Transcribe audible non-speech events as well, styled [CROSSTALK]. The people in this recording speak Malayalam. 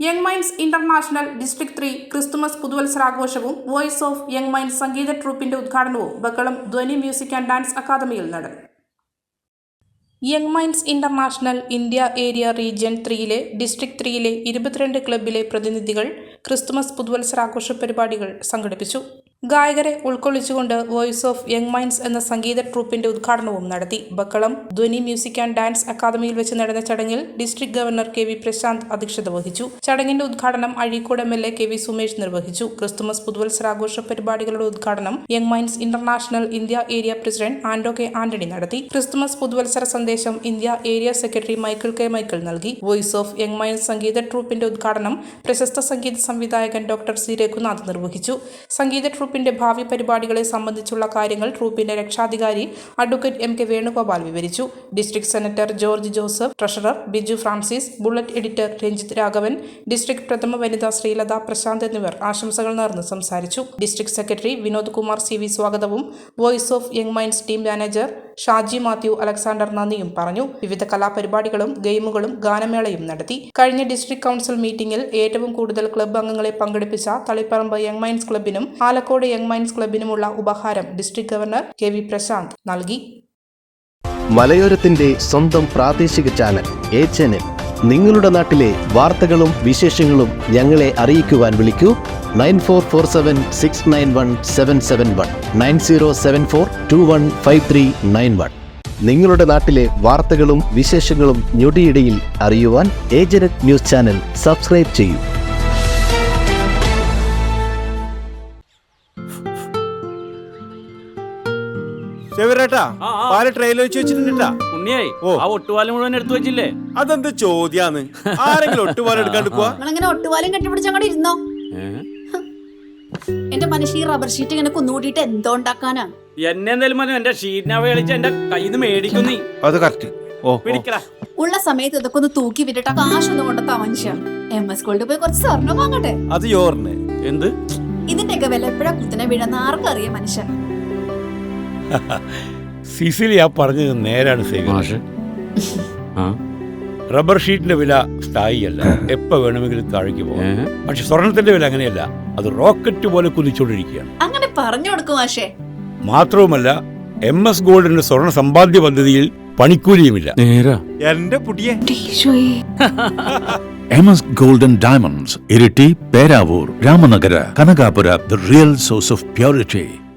Young minds international district three Christmas പുതുവത്സരാഘോഷവും voice of young minds സംഗീത ട്രൂപ്പിന്റെ ഉദ്ഘാടനവും Bakkalam Dhwani music and dance അക്കാദമിയിൽ നടന്നു young minds international India area region ത്രീയിലെ district ത്രീയിലെ ഇരുപത്തിരണ്ട് ക്ലബിലെ പ്രതിനിധികൾ ക്രിസ്തുമസ് പുതുവത്സരാഘോഷ പരിപാടികൾ സംഘടിപ്പിച്ചു. ഗായകരെ ഉൾക്കൊള്ളിച്ചുകൊണ്ട് വോയിസ് ഓഫ് യങ് മൈൻഡ്സ് എന്ന സംഗീത ട്രൂപ്പിന്റെ ഉദ്ഘാടനവും നടത്തി. Bakkalam Dhwani music and dance അക്കാദമിയിൽ വെച്ച് നടന്ന ചടങ്ങിൽ district governor K V Prashanth അധ്യക്ഷത വഹിച്ചു. ചടങ്ങിന്റെ ഉദ്ഘാടനം Azhikode M L A K V Sumesh നിർവഹിച്ചു. ക്രിസ്തുമസ് പുതുവത്സരാഘോഷ പരിപാടികളുടെ ഉദ്ഘാടനം young minds international India area president Anto K Antony നടത്തി. ക്രിസ്തുമസ് പുതുവത്സര സന്ദേശം India area secretary Michael K Michael നൽകി. വോയിസ് ഓഫ് യങ് മൈൻഡ്സ് സംഗീത ട്രൂപ്പിന്റെ ഉദ്ഘാടനം പ്രശസ്ത സംഗീത സംവിധായകൻ ഡോക്ടർ സി രഘുനാഥ് നിർവഹിച്ചു. സംഗീത ട്രൂപ്പിന്റെ ഭാവി പരിപാടികളെ സംബന്ധിച്ചുള്ള കാര്യങ്ങൾ ട്രൂപ്പിന്റെ രക്ഷാധികാരി അഡ്വക്കേറ്റ് എം കെ വേണുഗോപാൽ വിവരിച്ചു. District senator George Joseph treasurer Biju Francis bulletin editor Ranjith Raghavan district പ്രഥമ വനിതാ ശ്രീലത പ്രശാന്ത് എന്നിവർ ആശംസകൾ നേർന്ന് സംസാരിച്ചു. District secretary Vinod Kumar C V സ്വാഗതവും voice of young minds team manager Shaji Mathew Alexander നന്ദിയും പറഞ്ഞു. വിവിധ കലാപരിപാടികളും ഗെയിമുകളും ഗാനമേളയും നടത്തി. കഴിഞ്ഞ ഡിസ്ട്രിക്ട് കൗൺസിൽ മീറ്റിംഗിൽ ഏറ്റവും കൂടുതൽ ക്ലബ്ബ് അംഗങ്ങളെ പങ്കെടുപ്പിച്ച തളിപ്പറമ്പ് യങ് മൈൻസ് ക്ലബിനും ആലക്കോട് യങ് മൈൻസ് ക്ലബിനുമുള്ള ഉപഹാരം district governor K V Prashanth നൽകി. മലയോരത്തിന്റെ സ്വന്തം പ്രാദേശിക ചാനൽ എ ചാനൽ. നിങ്ങളുടെ നാട്ടിലെ വാർത്തകളും വിശേഷങ്ങളും ഞങ്ങളെ അറിയിക്കുവാൻ വിളിക്കൂ. Nine four four seven six nine one seven seven one nine zero seven four two one five three nine one നിങ്ങളുടെ നാട്ടിലെ വാർത്തകളും വിശേഷങ്ങളും ഞൊടിയിടയിൽ അറിയുവാൻ ഏജനറ്റ് ന്യൂസ് ചാനൽ സബ്സ്ക്രൈബ് ചെയ്യൂ. ചെവിരേട്ടാ. പാൽ ട്രെയിലർ വെച്ച് വെച്ചിട്ടുണ്ടാ ഉണ്ണിയായി ആ ഒട്ടുപാലം മുഴുവൻ എടുത്തു വെച്ചില്ലേ? അതെന്ത് ചോദ്യാന്ന്? ആരെങ്കിലും ഒട്ടുപാലം എടുക്കാണ്ട് പോവാ ഒട്ടുപാലം [LAUGHS] ഒട്ടുപാലും കെട്ടിപ്പിടിച്ച് അങ്ങോട്ട് ഇരുന്നോ? എന്റെ മനുഷ്യ ഈ റബ്ബർ ഷീറ്റ് ഇങ്ങനെ കുന്നുകൂട്ടിയിട്ട് എന്തോ ഉണ്ടാക്കാനാ? എന്നെ എന്തായാലും മതി എന്റെ ഷീറ്റിനെ എന്റെ കയ്യിൽ നിന്ന് മേടിക്കും നീ. അത് കറക്റ്റ് ഓ. പിടിക്കടാ ഉള്ള സമയത്ത് ഇതൊക്കെ ഒന്ന് തൂക്കി വിട്ടിട്ട് കാശ് കാശൊന്നും കൊണ്ടെത്താ മനുഷ്യ. എം എസ് ഗോൾഡ് പോയി കുറച്ച് സ്വർണം വാങ്ങട്ടെ? അത് യോറിന്. എന്ത്? ഇതിന്റെയൊക്കെ വില എപ്പോഴാ കുത്തിനെ വീഴുന്ന ആർക്കറിയാം മനുഷ്യ. സിസിലി ആ പറഞ്ഞത് നേരാണ് സേവ്യർ റബ്ബർ ഷീറ്റിന്റെ വില സ്ഥായിയല്ല. എപ്പോ വേണമെങ്കിലും താഴേക്ക് പോകാം. പക്ഷെ സ്വർണത്തിന്റെ വില അങ്ങനെയല്ല. അത് റോക്കറ്റ് പോലെ കുതിച്ചുകൊണ്ടിരിക്കുകയാണ്. അങ്ങനെ പറഞ്ഞു കൊടുക്കും ആശേ. മാത്രവുമല്ല എം എസ് ഗോൾഡിന്റെ സ്വർണ സമ്പാദ്യ പദ്ധതിയിൽ പണിക്കൂലിയുമില്ല. എന്റെ പുടിയെ. [LAUGHS] M S golden diamonds Iritty Peravoor Ramanagara Kanakapura the real source of purity.